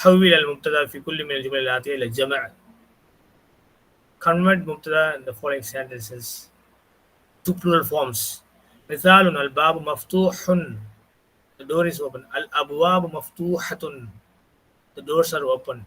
حول المبتدأ في كل من الجمل الآتية إلى جمع. convert مبتدأ in the following sentences. To plural forms. مثال الباب مفتوح. The door is open. الأبواب مفتوحة. The doors are open.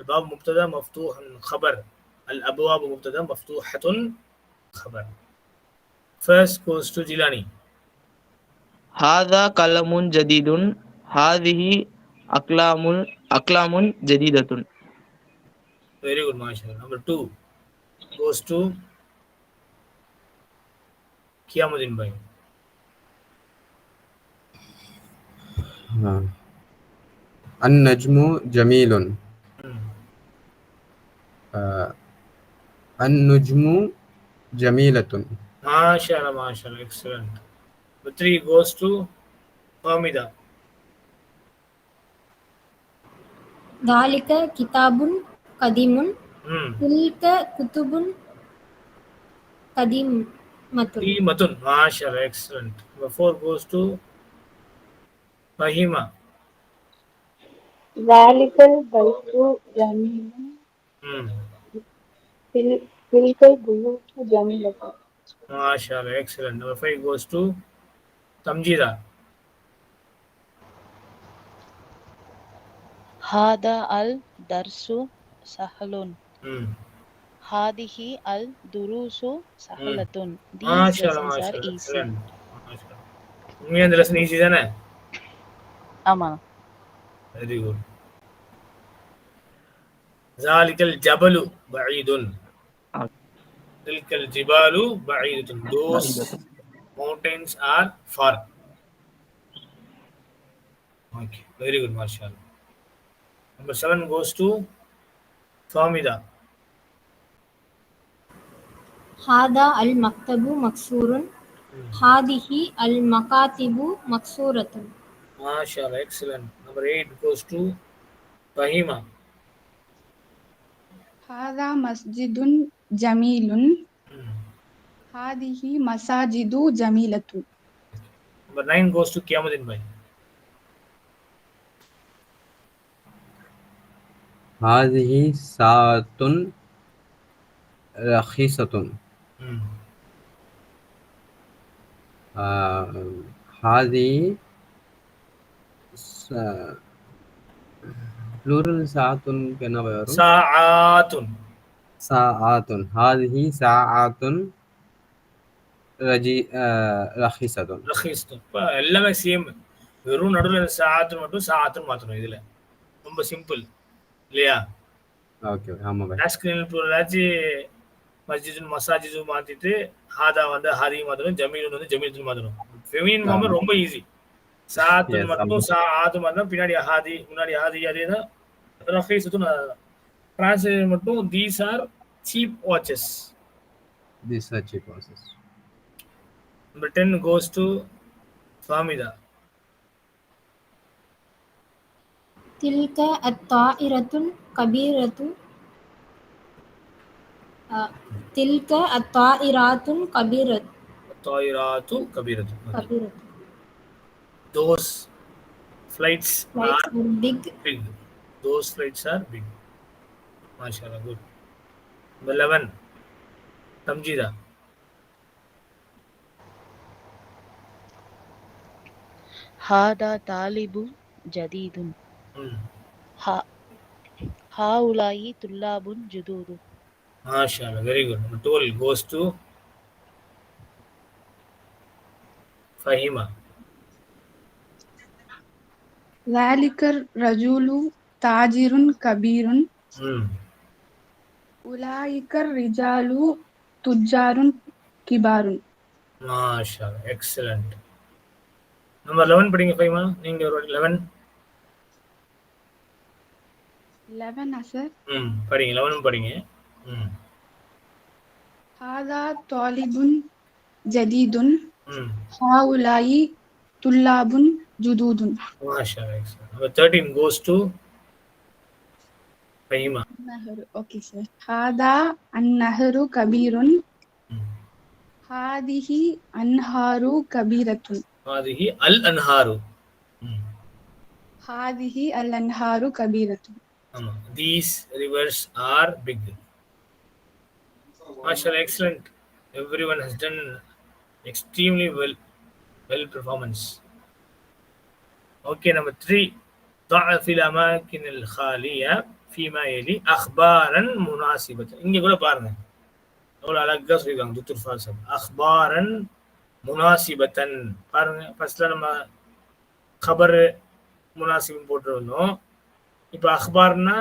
الباب مبتدأ مفتوح. خبر الأبواب مبتدأ مفتوحة. خبر. First goes to Jilani. هذا قلم جديد. هذه أقلام أقلام جديدة very good mashallah number two goes to Kiamuddin Bhai آه. النجم جميل Hmm. آه. النجم جميلة mashallah mashallah excellent number three goes to Hamida ذلك كتاب قديم hmm. تلك كتب قديمة Three Matun mashallah excellent number four goes to Fahima ذلك البيت جميل hmm. تل- تلك البيوت جميلة mashallah excellent number five goes to Tamjida هذا الدرس سهل hmm. هذه الدروس سهلة These mashallah lessons are mashallah easy excellent mashallah உண்மையா இந்த lesson easy தானே ஆமா Very good. ذلك الجبل بعيد. تلك الجبال بعيدة. Those mountains are far. Okay, very good, mashallah. Number seven goes to Famida. Hada al maktabu maksurun. Hadihi al makatibu maksuratun. MashaAllah, excellent. Number eight goes to Fahima. Hada masjidun jamilun. Hadihi masajidu jamilatu. Number nine goes to Kiamuddin Bhai. ஹாதிஹி சாத்துன் ரஹீசத்துன். ஹாதி plural சாத்துன்க்கு என்ன வரும்? சாஆத்துன் சாஆத்துன் ஹாதிஹி சாஆத்துன் ரஜி ரஹீசத்துன். ரஹீசத்துன் எல்லாமே same வெறும் நடுவில் சாத்துன்னு மட்டும் சாத்துன்னு மாற்றணும் இதில். ரொம்ப சிம்பிள் இல்லையா? ஓகே ஆமாம் பாய் மேஸ்கிரின் ப்ளூரலாச்சும் மஸ்ஜிது மசாஜிது மாற்றிட்டு ஹாதா வந்து ஹாதி மாற்றணும் ஜமீன் வந்து ஜமீன் மாற்றணும் ஃபெமினின் ஃபார்ம் ரொம்ப ஈஸி சாத்து மட்டும். சா ஆது மாற்றினா பின்னாடி ஹாதி முன்னாடி ஹாதி அதே தான். ரஹீஸத்தும் டிரான்ஸ்லேஷன் மட்டும் these are cheap watches this such a process number ten goes to Fahmida تلك الطائرة كبيرة تلك الطائرات كبيرة الطائرات كبيرة كبيرة those flights, flights are, are big. big those flights are big mashallah good 11 tamjida hada talibun jadidun Hmm. ها- هؤلاء طلاب جدد MashaAllah, very good. Number 12 goes to Fahima. ذلك الرجل تاجر كبير Hmm. أولئك الرجال تجار كبار MashaAllah, excellent. Number 11 படிங்க ஃபைமா நீங்க ஒரு 11 லெவனா ஹாதா தாலிபுன் ஜதீதுன். ஹாவுலாயி துல்லாபுன் ஜுதூதுன். ஹாதா அன்னஹரு கபீருன். ஹாதிஹி அன்ஹாரு கபீரத்துன். ஹாதிஹி அல் அன்ஹாரு ஹாதிஹி அல் அன்ஹாரு கபீரத்துன். كبيرة ஆமா these rivers are big Marshall, excellent everyone has done extremely well well performance okay number three ضع في الأماكن الخالية فيما يلي أخبارا مناسبة இங்க கூட பாருங்க எவ்வளோ அழகா சொல்லியிருக்காங்க துத்துர் ஃபாசம் அஹ்பாரன் முனாசிபத்தன் பாருங்க ஃபர்ஸ்ட்ல நம்ம கபர் முனாசிபன் போட்டிருந்தோம் இப்போ அஹ்பார்னா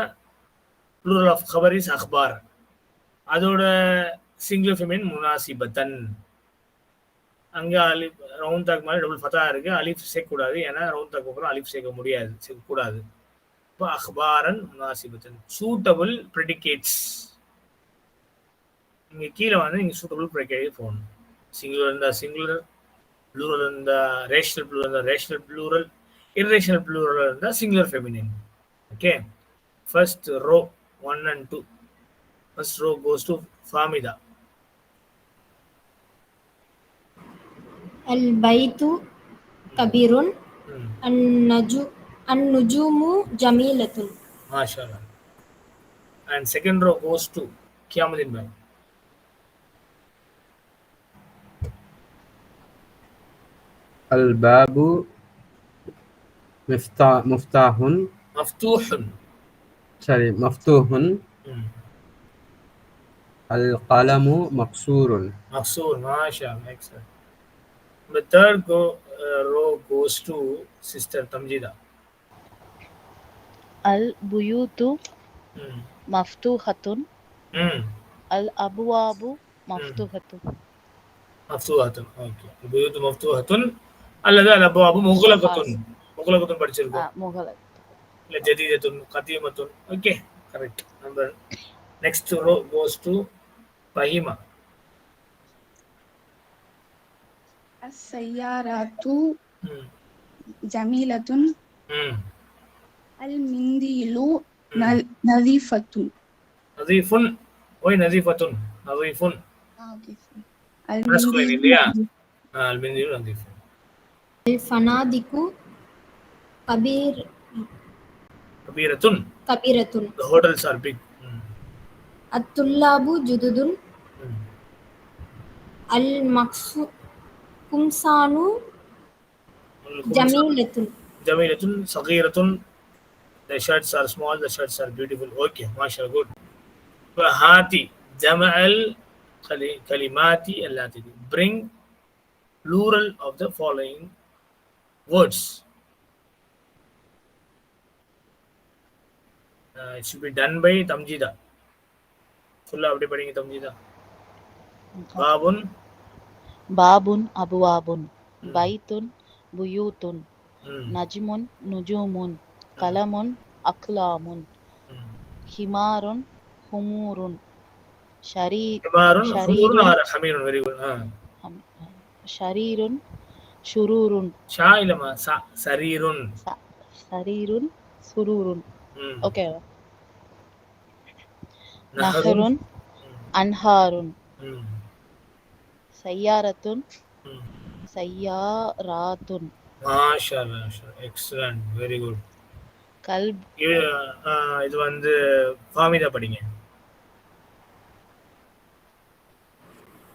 ப்ளூரல் ஆஃப் ஹவர் இஸ் அஹ்பார் அதோட சிங்கிள் ஃபெமின் முனாசிபத்தன் அங்கே அலிப் ரவுண்ட் தாக் மாதிரி டபுள் ஃபத்தா இருக்கு. அலிஃப் சேர்க்கக்கூடாது. ஏன்னா ரவுண்ட் தாக்கு அப்புறம் அலிஃப் சேர்க்க முடியாது. சேர்க்கக்கூடாது. இப்போ அஹ்பாரன் முனாசிபத்தன் சூட்டபிள் ப்ரெடிகேட்ஸ் இங்கே கீழே வந்து இங்கே சூட்டபிள் ப்ரெடிகேட் போகணும் சிங்குலர் இருந்தால் சிங்குலர் ப்ளூரல் இருந்தால் ரேஷனல் ப்ளூரல் இருந்தால் ரேஷனல் ப்ளூரல் irrational ப்ளூரல் இருந்தால் singular feminine okay first row 1 and 2 first row goes to famida. Al baitu kabirun. Hmm. An naju an nujumu jamilatun. Mashallah. And second row goes to kiamuddin bhai. Al babu mifta, muftahun. maftuhun sorry مفتوح hmm. القلم مكسور Maksur, mashallah excellent the third go, uh, row goes to sister tamjida البيوت hmm. مفتوحة Hmm. الأبواب مفتوحة மஃப்தூஹத்துன் okay البيوت مفتوحة அல்லது الابواب مغلقة مغلقة படிச்சிருக்கோம் آه، مغلق இல்ல ஜதீதத்துன் கதீமத்துன் okay correct number next row goes to பஹிமா السيارات ம் جميلة ம் المنديل ن- نظيفة நதீஃபுன் ஓய் நதீஃபத்துன் நதீஃபுன் آه، أوكي. masculine المنديل இல்லையா نظيف. அல்மிந்தியும் நதீஃபுன் الفنادق كبير கபீரத்துன் كبيرة the hotels are big ம் الطلاب جدد ம் المقصو قمصان جميلة ஜமீலத்துன் சகீரத்துன் the shirts are small the shirts are beautiful okay mashallah good فهاتي جمع الكلمات التي bring plural of the following words it should be done by தம்ஜிதா ஃபுல்லா அப்படி படிங்க தம்ஜிதா பாபுன் பாபுன் அபுவாபுன் பைத்துன் புயூத்துன் நஜ்முன் நுஜூமுன் கலமுன் அக்லாமுன் ஹிமாருன் ஹுமூருன் ஓகேவா நஹருன் அன்ஹாருன். சையாரத்துன் சையாராத்துன். எக்ஸலன்ட் வெரி குட் கல்ப் இது வந்து ஃபாமிதா படிங்க.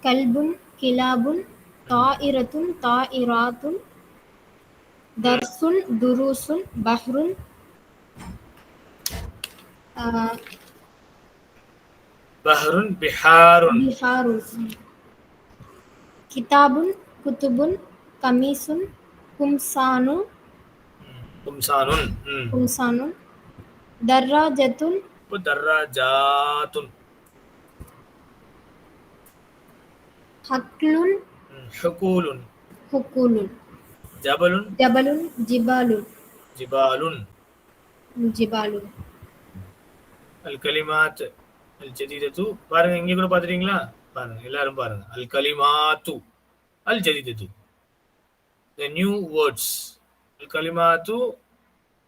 கல்புன் கிலாபுன் தாயிரத்துன் தாயிராத்துன் தர்சுன் துருசுன் பஹ்ருன். آه، பஹ்ருன் பிஹாருன் بحار كتاب كتب قميص قمصان கும்சானுன் ம். قمصان دراجة இப்போ தர்ராஜாத்துன் حقل ம். ஹுகூலுன் حقول ஜபலுன் جبل جبال ஜிபாலுன் جبال அல் ஜதீதத்து பாருங்க இங்க கூட பாத்துட்டீங்களா பாருங்க எல்லாரும் பாருங்க. அல் கலிமாத்து அல் ஜதீதத்து த நியூ வேர்ட்ஸ் அல் கலிமாத்து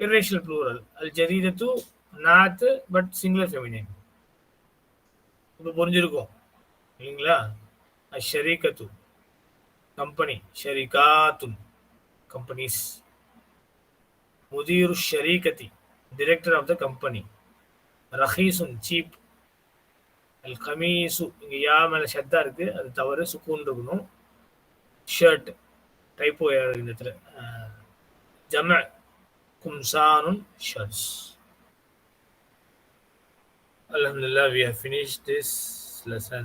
irrational ப்ளூரல் அல் ஜதீதத்து நாத் பட் சிங்குலர் ஃபெமினின் இப்போ புரிஞ்சிருக்கும். இல்லைங்களா? அஷரீகத்து. கம்பெனி ஷரிகாத்துன். கம்பெனிஸ் முதீரு ஷரீகதி டிரெக்டர் ஆஃப் த கம்பெனி ரஹீசுன் சீப் அல் கமீசு இங்கே யா மேலே ஷத்தா இருக்கு. அது தவறு சுக்கூன் இருக்கணும். ஷர்ட் டைப்போ இந்த இடத்துல? ஜம கும்சானுன் shirts. Alhamdulillah, we have finished this lesson.